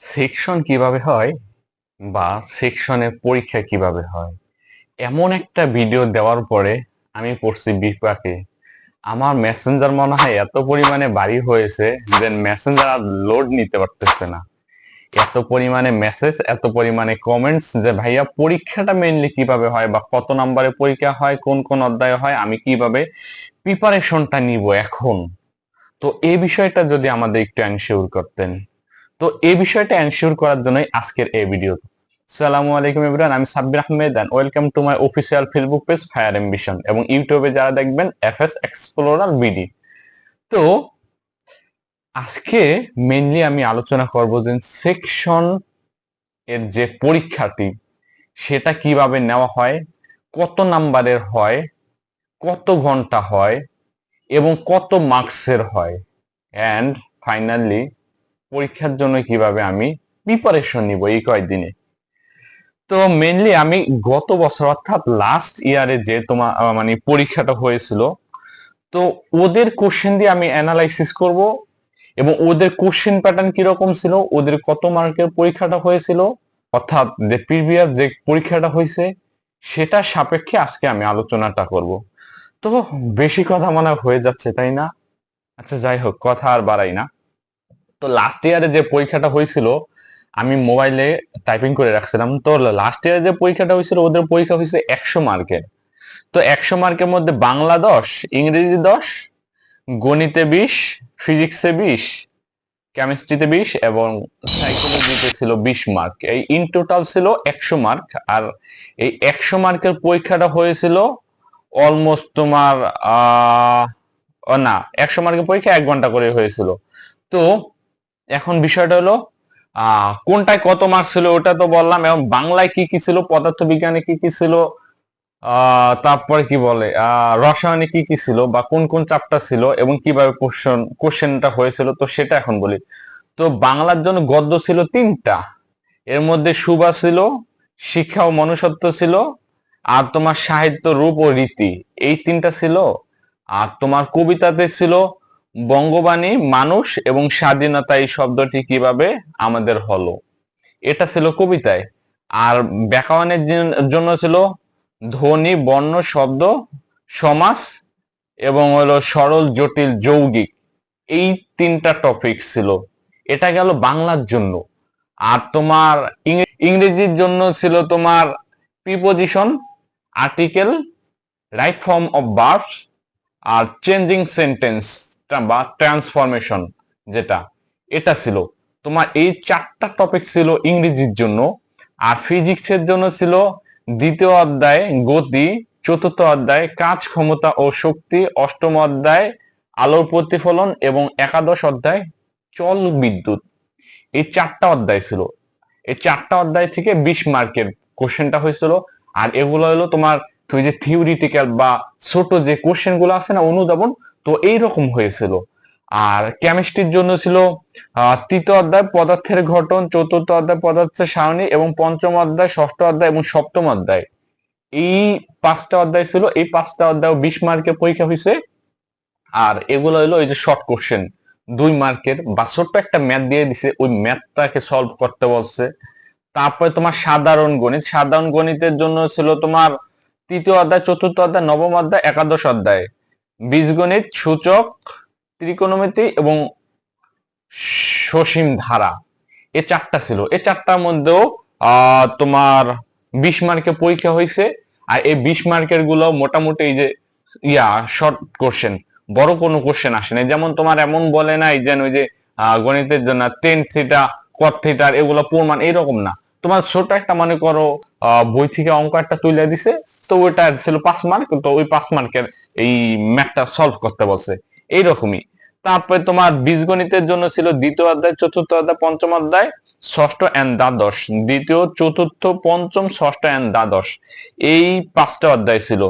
Section কীভাবে হয় বা সেকশনের পরীক্ষা কীভাবে হয়? এমন একটা ভিডিও দেওয়ার পরে আমি পড়ছি বিপাকে। আমার মেসেঞ্জার মনে হয় এত পরিমাণে বাড়ি হয়েছে যে মেসেঞ্জার আর লোড নিতে পারতেছে না। এত পরিমাণে মেসেজ এত পরিমাণে কমেন্টস যে, ভাইয়া, পরীক্ষাটা মেইনলি কীভাবে হয় বা কত নম্বরে পরীক্ষা হয়, কোন কোন অধ্যায় হয়, আমি কীভাবে প্রিপারেশনটা নিব এখন? তো এই বিষয়টা যদি আমাদের একটু এনশিওর করতেন। তো এই বিষয়টা এনশিওর করার জন্যই আজকের এই ভিডিও সালামু আলাইকুম এভরিওয়ান আমি Sabbir Ahmed and welcome to my official Facebook page Fire Ambition এবং ইউটিউবে যারা দেখবেন এফএস এক্সপ্লোরার বিডি তো আজকে মেনলি আমি আলোচনা করব যে সেকশন এর যে পরীক্ষাটি সেটা কীভাবে নেওয়া হয়, কত নাম্বারের হয়, কত ঘণ্টা হয়, এবং কত মার্কসের হয়। অ্যান্ড ফাইনালি পরীক্ষার জন্য কীভাবে আমি প্রিপারেশন নিব এই কয়েকদিনে? তো মেনলি আমি গত বছর, অর্থাৎ লাস্ট ইয়ারে যে তোমার মানে পরীক্ষাটা হয়েছিল, তো ওদের কোশ্চেন দিয়ে আমি অ্যানালাইসিস করব এবং ওদের কোশ্চেন প্যাটার্ন কীরকম ছিল, ওদের কত মার্কের পরীক্ষাটা হয়েছিল, অর্থাৎ যে প্রিভিয়াস যে পরীক্ষাটা হয়েছে, সেটা সাপেক্ষে আজকে আমি আলোচনাটা করব। তো বেশি কথা মনে হয় হয়ে যাচ্ছে, তাই না? আচ্ছা যাই হোক, কথা আর বাড়াই না। তো লাস্ট ইয়ারে যে পরীক্ষাটা হয়েছিল, আমি মোবাইলে টাইপিং করে রাখছিলাম। তো লাস্ট ইয়ারে যে পরীক্ষাটা হয়েছিল, ওদের পরীক্ষা হয়েছে একশো মার্কের। তো একশো মার্কের মধ্যে বাংলা দশ, ইংরেজি দশ, গণিতে বিশ ফিজিক্সে বিশ কেমিস্ট্রিতে বিশ এবং সাইকোলজিতে ছিল বিশ মার্ক। এই ইন টোটাল ছিল একশো মার্ক। আর এই একশো মার্কের পরীক্ষাটা হয়েছিল অলমোস্ট তোমার না, একশো মার্কের পরীক্ষা এক ঘণ্টা করে হয়েছিল। তো এখন বিষয়টা হলো কোনটায় কত মার্কস ছিল ওটা তো বললাম, এবং বাংলায় কি কি ছিল পদার্থ বিজ্ঞানে কি কি ছিল তারপরে কি বলে রসায়নে কি কি ছিল, বা কোন কোন চ্যাপ্টার ছিল, এবং কীভাবে কোশ্চেন কোশ্চেনটা হয়েছিল, তো সেটা এখন বলি। তো বাংলার জন্য গদ্য ছিল তিনটা। এর মধ্যে সুবা ছিল, শিক্ষা ও মনুষ্যত্ব ছিল, আর তোমার সাহিত্য, রূপ ও রীতি, এই তিনটা ছিল। আর তোমার কবিতাতে ছিল বঙ্গবাণী, মানুষ এবং স্বাধীনতা এই শব্দটি কীভাবে আমাদের হলো? এটা ছিল কবিতায়। আর ব্যাকরণের জন্য ছিল ধ্বনি, বর্ণ, শব্দ, সমাস এবং হলো সরল, জটিল, যৌগিক। এই তিনটা টপিক ছিল। এটা গেল বাংলার জন্য। আর তোমার ইংরেজির জন্য ছিল তোমার preposition article right form of verbs R changing sentence বা ট্রান্সফরমেশন যেটা, এটা ছিল। তোমার এই চারটা টপিক ছিল ইংরেজির জন্য, আর ফিজিক্সের জন্য ছিল দ্বিতীয় অধ্যায় গতি, চতুর্থ অধ্যায় কাজ ক্ষমতা ও শক্তি, অষ্টম অধ্যায় আলোর প্রতিফলন এবং একাদশ অধ্যায় চল বিদ্যুৎ। এই চারটা অধ্যায় ছিল। এই চারটা অধ্যায় থেকে বিশ মার্কের কোশ্চেনটা হয়েছিল, আর এগুলো হলো তোমার তুই যে থিওরিটিক্যাল বা ছোট যে কোশ্চেনগুলো আছে না অনুধাবন তো এইরকম হয়েছিল। আর কেমিস্ট্রির জন্য ছিল তৃতীয় অধ্যায় পদার্থের গঠন, চতুর্থ অধ্যায় পদার্থের সারণী এবং পঞ্চম অধ্যায়, ষষ্ঠ অধ্যায় এবং সপ্তম অধ্যায়। এই পাঁচটা অধ্যায় ছিল, এই পাঁচটা অধ্যায় বিশ মার্কের পরীক্ষা হয়েছে। আর এগুলো হলো এই যে শর্ট কোশ্চেন দুই মার্কের। বা ছোট্ট একটা ম্যাথ দিয়ে দিছে, ওই ম্যাথটাকে সলভ করতে বলছে। তারপরে তোমার সাধারণ গণিত, সাধারণ গণিতের জন্য ছিল তোমার তৃতীয় অধ্যায়, চতুর্থ অধ্যায়, নবম অধ্যায়, একাদশ অধ্যায়। বীজগণিত, সূচক, ত্রিকোণমিতি এবং সসীম ধারা। এ চারটা ছিল। এই চারটার মধ্যেও তোমার বিশ মার্কের পরীক্ষা হয়েছে আর এই বিশ মার্কেরগুলো মোটামুটি যে, ইয়া শর্ট কোশ্চেন বড় কোনো কোশ্চেন আসে না যেমন তোমার এমন বলে নাই যেন ওই যে গণিতের জন্য টেন থিটা কট থিটার এগুলো প্রমাণ এরকম না। তোমার ছোট একটা মনে করো বই থেকে অঙ্ক একটা তুলে দিছে, তো ওইটা ছিল পাঁচ মার্ক, তো ওই পাঁচ মার্কের এই ম্যাথটা সলভ করতে বলছে। এইরকমই। তারপরে তোমার বীজগণিতের জন্য ছিল দ্বিতীয় অধ্যায়, চতুর্থ অধ্যায়, পঞ্চম অধ্যায়, ষষ্ঠ এন্ড দ্বাদশ। দ্বিতীয়, চতুর্থ, পঞ্চম, ষষ্ঠ এন্ড দ্বাদশ। এই পাঁচটা অধ্যায় ছিল।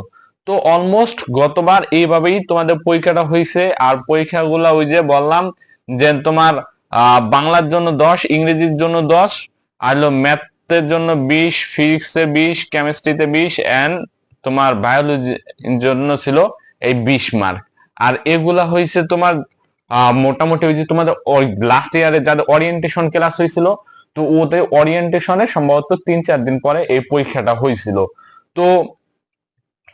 তো অলমোস্ট গতবার এইভাবেই তোমাদের পরীক্ষাটা হয়েছে আর পরীক্ষাগুলো ওই যে বললাম যে তোমার বাংলার জন্য দশ, ইংরেজির জন্য দশ, আর হলো ম্যাথের জন্য বিশ ফিজিক্সে বিশ কেমিস্ট্রিতে বিশ এন্ড তোমার বায়োলজির জন্য ছিল এই বিশ মার্ক আর এগুলা হয়েছে তোমার মোটামুটি ওই যে তোমাদের লাস্ট ইয়ারে যাদের ওরিয়েন্টেশন ক্লাস হয়েছিল তো ওদের ওরিয়েন্টেশনে সম্ভবত তিন চার দিন পরে এই পরীক্ষাটা হয়েছিল তো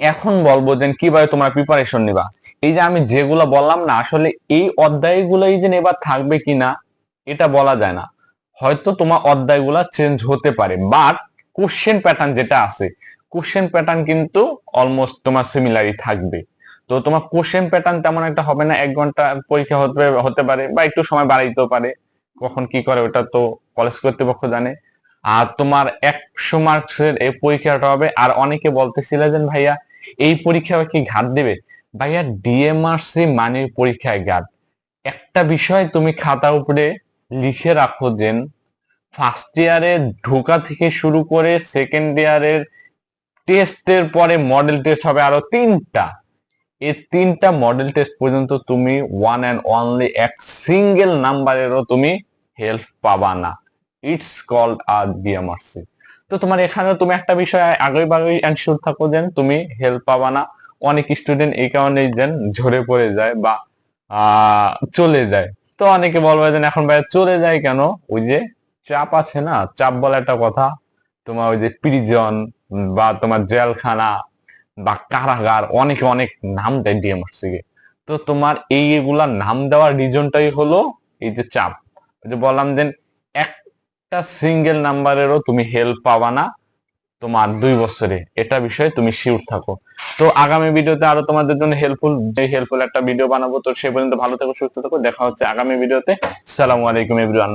এখন বলব যে কীভাবে তোমরা প্রিপারেশন নিবা। এই যে আমি যেগুলো বললাম না, আসলে এই অধ্যায়গুলোই যে এবার থাকবে কিনা, এটা বলা যায় না। হয়তো তোমার অধ্যায়গুলা চেঞ্জ হতে পারে বাট কোশ্চেন প্যাটার্ন যেটা আছে কোশ্চেন প্যাটার্ন কিন্তু অলমোস্ট তোমার সিমিলারই থাকবে। তো তোমার কোশ্চেন প্যাটার্ন তেমন একটা হবে না, এক ঘণ্টা পরীক্ষা হতে হতে পারে বা একটু সময় বাড়াইতেও পারে। কখন কি করে ওটা তো কলেজ কর্তৃপক্ষ জানে। আর তোমার একশো মার্কসের এই পরীক্ষাটা হবে, আর অনেকে বলতেছিল যে, ভাইয়া, এই পরীক্ষা কি ঘাট দেবে? ভাইয়া ডিএমআরসি মানের পরীক্ষায় ঘাট একটা বিষয় তুমি খাতা উপরে লিখে রাখো, যেন ফার্স্ট ইয়ারে ঢোকা থেকে শুরু করে সেকেন্ড ইয়ারের টেস্টের পরে মডেল টেস্ট হবে আরও তিনটা। এই তিনটা মডেল টেস্ট পর্যন্ত তুমি ওয়ান অ্যান্ড অনলি এক সিঙ্গেল নাম্বারেরও তুমি হেল্প পাবা না। ইটস কল্ড আর ডিএমআরসি তো তোমার এখানে তুমি একটা বিষয় আগেই বাগেই এনশিওর থাকো যেন তুমি হেল্প পাবা না। অনেক স্টুডেন্ট এই কারণেই যেন ঝরে পড়ে যায় বা চলে যায়। তো অনেকে বলবে যেন এখন ভাই চলে যায় কেন? ওই যে চাপ আছে না? চাপ বলা একটা কথা। তোমার ওই যে প্রিজন বা তোমার জেলখানা বা কারাগার, অনেকে অনেক নাম দেয় ডিএমআরসি কে তো তোমার এই এগুলার নাম দেওয়ার রিজনটাই হলো এই যে চাপ। যে বললাম যে একটা সিঙ্গেল নাম্বারেরও তুমি হেল্প পাবা না তোমার দুই বছরে। এটা বিষয়ে তুমি শিওর থাকো। তো আগামী ভিডিওতে আরও তোমাদের জন্য হেল্পফুল যে হেল্পফুল একটা ভিডিও বানাবো। তো সে পর্যন্ত ভালো থেকো, সুস্থ থাকো। দেখা হচ্ছে আগামী ভিডিওতে সালামু আলাইকুম এভরিওয়ান